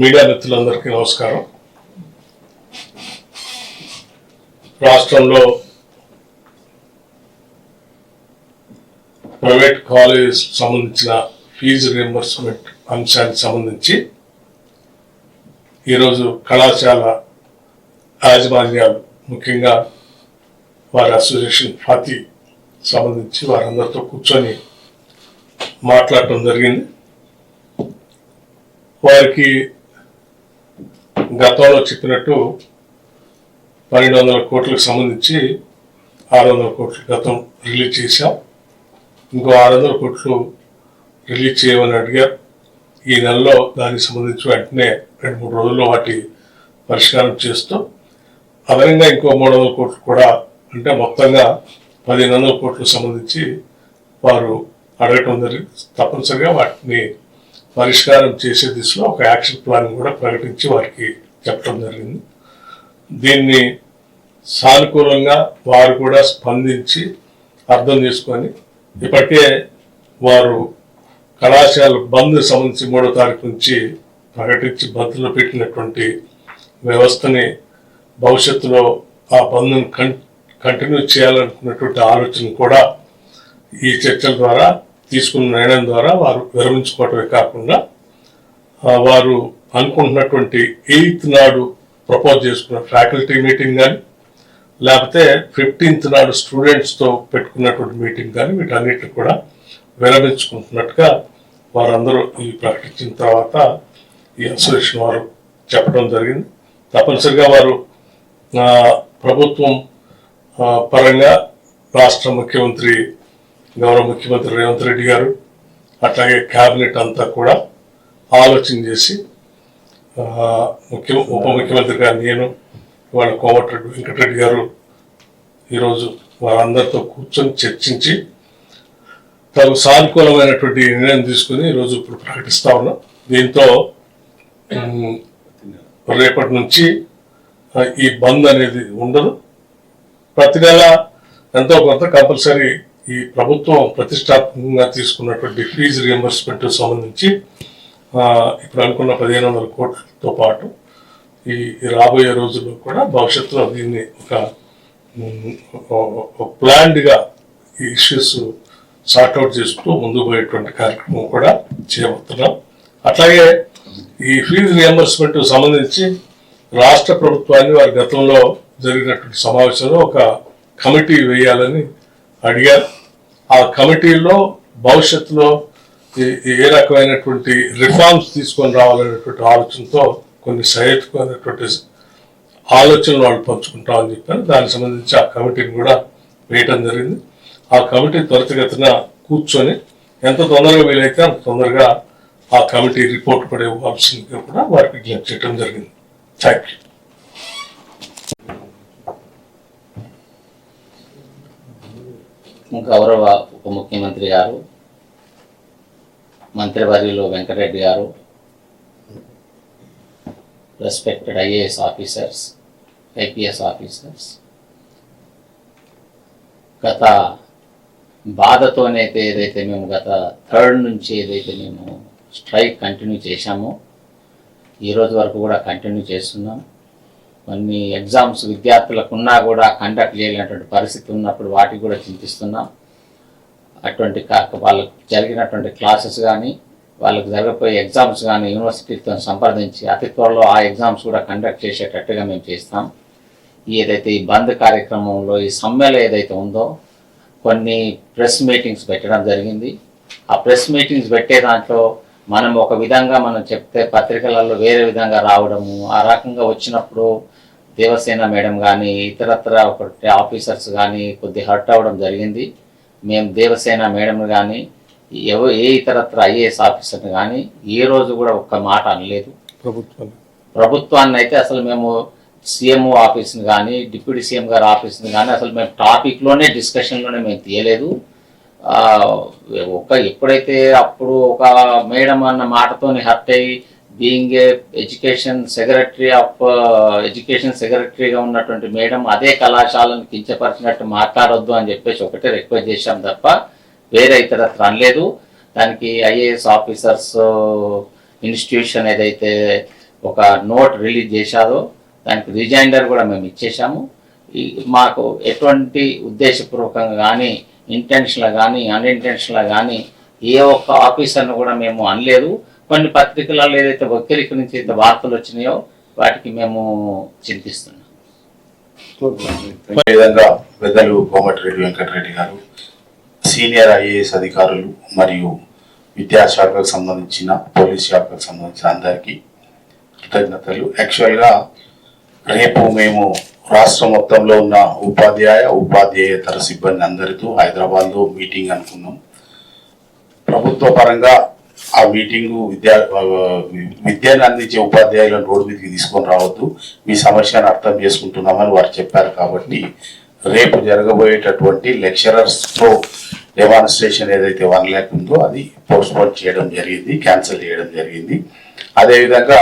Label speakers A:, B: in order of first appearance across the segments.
A: Media మిత్రులందరికీ నమస్కారం. రాష్ట్రంలో ప్రైవేట్ కాలేజ్ సంబంధించిన ఫీజు రియంబర్స్మెంట్ అంశానికి సంబంధించి ఈరోజు కళాశాల యాజమాన్యాలు ముఖ్యంగా వారి అసోసియేషన్ ఫాతి సంబంధించి వారందరితో కూర్చొని మాట్లాడటం జరిగింది. వారికి గతంలో చెప్పినట్టు పన్నెండు వందల కోట్లకు సంబంధించి ఆరు వందల కోట్లు గతం రిలీజ్ చేశాం. ఇంకో ఆరు వందల కోట్లు రిలీజ్ చేయమని అడిగారు. ఈ నెలలో దానికి సంబంధించి వెంటనే రెండు మూడు రోజుల్లో వాటి పరిష్కారం చేస్తూ అదనంగా ఇంకో మూడు వందల కోట్లు కూడా అంటే మొత్తంగా పదిహేను వందల కోట్లకు సంబంధించి వారు అడగటం జరిగింది. తప్పనిసరిగా వాటిని పరిష్కారం చేసే దిశలో ఒక యాక్షన్ ప్లాన్ కూడా ప్రకటించి వారికి చెప్పడం జరిగింది. దీన్ని సానుకూలంగా వారు కూడా స్పందించి అర్థం చేసుకొని ఇప్పటికే వారు కళాశాల బంద్ సంబంధించి మూడో తారీఖు నుంచి ప్రకటించి బంద్లో పెట్టినటువంటి వ్యవస్థని భవిష్యత్తులో ఆ బంద్ను కం కంటిన్యూ చేయాలనుకున్నటువంటి ఆలోచన కూడా ఈ చర్చల ద్వారా తీసుకున్న నిర్ణయం ద్వారా వారు విరమించుకోవటమే కాకుండా వారు అనుకుంటున్నటువంటి ఎయిత్ నాడు ప్రపోజ్ చేసుకున్న ఫ్యాకల్టీ మీటింగ్ కానీ లేకపోతే ఫిఫ్టీన్త్ నాడు స్టూడెంట్స్తో పెట్టుకున్నటువంటి మీటింగ్ కానీ వీటన్నిటిని కూడా విరమించుకుంటున్నట్టుగా వారందరూ ఈ ప్రకటించిన తర్వాత ఈ అసోసియేషన్ వారు చెప్పడం జరిగింది. తప్పనిసరిగా వారు ప్రభుత్వం పరంగా రాష్ట్ర ముఖ్యమంత్రి గౌరవ ముఖ్యమంత్రి రేవంత్ రెడ్డి గారు అట్లాగే క్యాబినెట్ అంతా కూడా ఆలోచన చేసి ముఖ్య ఉప ముఖ్యమంత్రిగా నేను వాళ్ళ కోమటిరెడ్డి వెంకటరెడ్డి గారు ఈరోజు వారందరితో కూర్చొని చర్చించి తగు సానుకూలమైనటువంటి నిర్ణయం తీసుకుని ఈరోజు ఇప్పుడు ప్రకటిస్తా ఉన్నాం. దీంతో రేపటి నుంచి ఈ బంద్ అనేది ఉండదు. ప్రతి నెల ఎంతో కొంత కంపల్సరీ ఈ ప్రభుత్వం ప్రతిష్టాత్మకంగా తీసుకున్నటువంటి ఫీజు రియంబర్స్మెంట్ సంబంధించి ఇప్పుడు అనుకున్న పదిహేను వందల కోట్లతో పాటు ఈ రాబోయే రోజుల్లో కూడా భవిష్యత్తులో దీన్ని ఒక ప్లాన్డ్గా ఈ ఇష్యూస్ సార్ట్అవుట్ చేసుకుంటూ ముందుకు పోయేటువంటి కార్యక్రమం కూడా చేయబోతున్నాం. అట్లాగే ఈ ఫీజు రియంబర్స్మెంట్ సంబంధించి రాష్ట్ర ప్రభుత్వాన్ని వారి గతంలో జరిగినటువంటి సమావేశంలో ఒక కమిటీ వేయాలని అడిగారు. ఆ కమిటీలో భవిష్యత్తులో ఏ- ఏ రకమైనటువంటి రిఫార్మ్స్ తీసుకొని రావాలనేటువంటి ఆలోచనతో కొన్ని సహేతుకమైనటువంటి ఆలోచనలు వాళ్ళు పంచుకుంటామని చెప్పారు. దానికి సంబంధించి ఆ కమిటీని కూడా వేయటం జరిగింది. ఆ కమిటీ త్వరితగతిన కూర్చొని ఎంత తొందరగా వీలైతే అంత తొందరగా ఆ కమిటీ రిపోర్ట్ కూడా ఇవ్వాల్సిందిగా కూడా వారికి విజ్ఞప్తి చేయడం జరిగింది. థ్యాంక్ యూ
B: గౌరవ ఉప ముఖ్యమంత్రి గారు మంత్రివర్యులు Venkata Reddy garu respected IAS officers IPS officers గత బాధతోనైతే ఏదైతే మేము గత థర్డ్ నుంచి ఏదైతే మేము స్ట్రైక్ కంటిన్యూ చేశామో ఈరోజు వరకు కూడా కంటిన్యూ చేస్తున్నాం. కొన్ని ఎగ్జామ్స్ విద్యార్థులకు ఉన్నా కూడా కండక్ట్ చేయలేనటువంటి పరిస్థితి ఉన్నప్పుడు వాటికి కూడా చింతిస్తున్నాం. అటువంటి వాళ్ళకు జరిగినటువంటి క్లాసెస్ కానీ వాళ్ళకు జరగబోయే ఎగ్జామ్స్ కానీ యూనివర్సిటీతో సంప్రదించి అతి త్వరలో ఆ ఎగ్జామ్స్ కూడా కండక్ట్ చేసేటట్టుగా మేము చేస్తాం. ఏదైతే ఈ బంద్ కార్యక్రమంలో ఈ సమ్మెలో ఏదైతే ఉందో కొన్ని ప్రెస్ మీటింగ్స్ పెట్టడం జరిగింది. ఆ ప్రెస్ మీటింగ్స్ పెట్టే దాంట్లో మనం ఒక విధంగా మనం చెప్తే పత్రికలలో వేరే విధంగా రావడము ఆ రకంగా వచ్చినప్పుడు దేవసేన మేడం కానీ ఇతరత్ర ఒకటి ఆఫీసర్స్ కానీ కొద్ది హర్ట్ అవ్వడం జరిగింది. మేము దేవసేన మేడం కానీ ఎవ ఏ ఇతరత్ర ఐఏఎస్ ఆఫీసర్ని కానీ ఏ రోజు కూడా ఒక్క మాట అనలేదు.
A: ప్రభుత్వం
B: ప్రభుత్వాన్ని అయితే అసలు మేము సీఎంఓ ఆఫీస్ని కానీ డిప్యూటీ సీఎం గారి ఆఫీస్ని కానీ అసలు మేము టాపిక్లోనే డిస్కషన్లోనే మేము తీయలేదు. ఒక ఎప్పుడైతే అప్పుడు ఒక మేడం అన్న మాటతోని హర్ట్ అయ్యి being a education secretary of education సెక్రటరీగా ఉన్నటువంటి మేడం అదే కళాశాలను కించపరిచినట్టు మాట్లాడొద్దు అని చెప్పేసి ఒకటే రిక్వెస్ట్ చేశాం తప్ప వేరే ఇతరత్ర అనలేదు. దానికి ఐఏఎస్ ఆఫీసర్స్ ఇన్స్టిట్యూషన్ ఏదైతే ఒక నోట్ రిలీజ్ చేశారో దానికి రిజైండర్ కూడా మేము ఇచ్చేసాము మాకు ఎటువంటి ఉద్దేశపూర్వకంగా కానీ ఇంటెన్షన్లో కానీ అన్ఇంటెన్షన్లో కానీ ఏ ఒక్క ఆఫీసర్ను కూడా మేము అనలేదు. కొన్ని పత్రికలలో ఏదైతే వక్రీకరించి అయితే వార్తలు వచ్చినాయో వాటికి మేము చింతిస్తున్నాం.
C: ఈ విధంగా పెద్దలు కోమటిరెడ్డి వెంకటరెడ్డి గారు సీనియర్ ఐఏఎస్ అధికారులు మరియు విద్యాశాఖకు సంబంధించిన పోలీస్ శాఖకు సంబంధించిన అందరికీ కృతజ్ఞతలు. యాక్చువల్గా రేపు మేము రాష్ట్ర మొత్తంలో ఉన్న ఉపాధ్యాయ ఉపాధ్యాయేతర సిబ్బంది అందరితో హైదరాబాద్లో మీటింగ్ అనుకున్నాం. ప్రభుత్వ పరంగా ఆ మీటింగు విద్యా విద్యను అందించే ఉపాధ్యాయులను రోడ్డు మీదకి తీసుకొని రావద్దు. మీ సమస్యను అర్థం చేసుకుంటున్నామని వారు చెప్పారు కాబట్టి రేపు జరగబోయేటటువంటి లెక్చరర్స్తో డెమాన్స్ట్రేషన్ ఏదైతే వన్ ల్యాక్ ఉందో అది పోస్ట్పోన్ చేయడం జరిగింది క్యాన్సిల్ చేయడం జరిగింది. అదేవిధంగా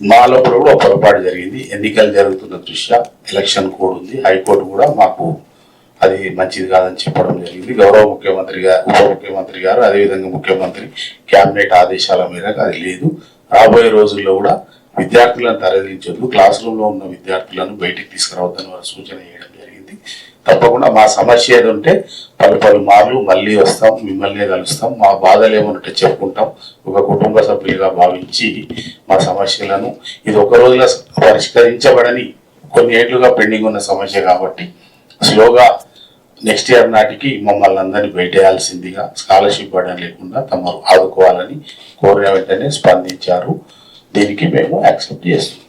C: మాలో కూడా ఒక పొరపాటు జరిగింది. ఎన్నికలు జరుగుతున్న దృష్ట్యా ఎలక్షన్ కోడ్ ఉంది. హైకోర్టు కూడా మాకు అది మంచిది కాదని చెప్పడం జరిగింది. గౌరవ ముఖ్యమంత్రి గారు ఉప ముఖ్యమంత్రి గారు అదేవిధంగా ముఖ్యమంత్రి క్యాబినెట్ ఆదేశాల మేరకు అది లేదు. రాబోయే రోజుల్లో కూడా విద్యార్థులను తరలించొద్దు క్లాస్ రూమ్లో ఉన్న విద్యార్థులను బయటికి తీసుకురావద్దని వారు సూచన చేయడం జరిగింది. తప్పకుండా మా సమస్య ఏది ఉంటే పలు పలు మార్లు మళ్ళీ వస్తాం మిమ్మల్ని కలుస్తాం మా బాధలు ఏమన్నట్టు చెప్పుకుంటాం. ఒక కుటుంబ సభ్యులుగా భావించి మా సమస్యలను ఇది ఒక రోజులో పరిష్కరించబడని కొన్ని ఏళ్ళుగా పెండింగ్ ఉన్న సమస్య కాబట్టి స్లోగా నెక్స్ట్ ఇయర్ నాటికి మమ్మల్ని అందరినీ బయటేయాల్సిందిగా స్కాలర్షిప్ ఇవ్వడం లేకుండా తమరు ఆదుకోవాలని కోరిన వెంటనే స్పందించారు. దీనికి మేము యాక్సెప్ట్ చేస్తున్నాం.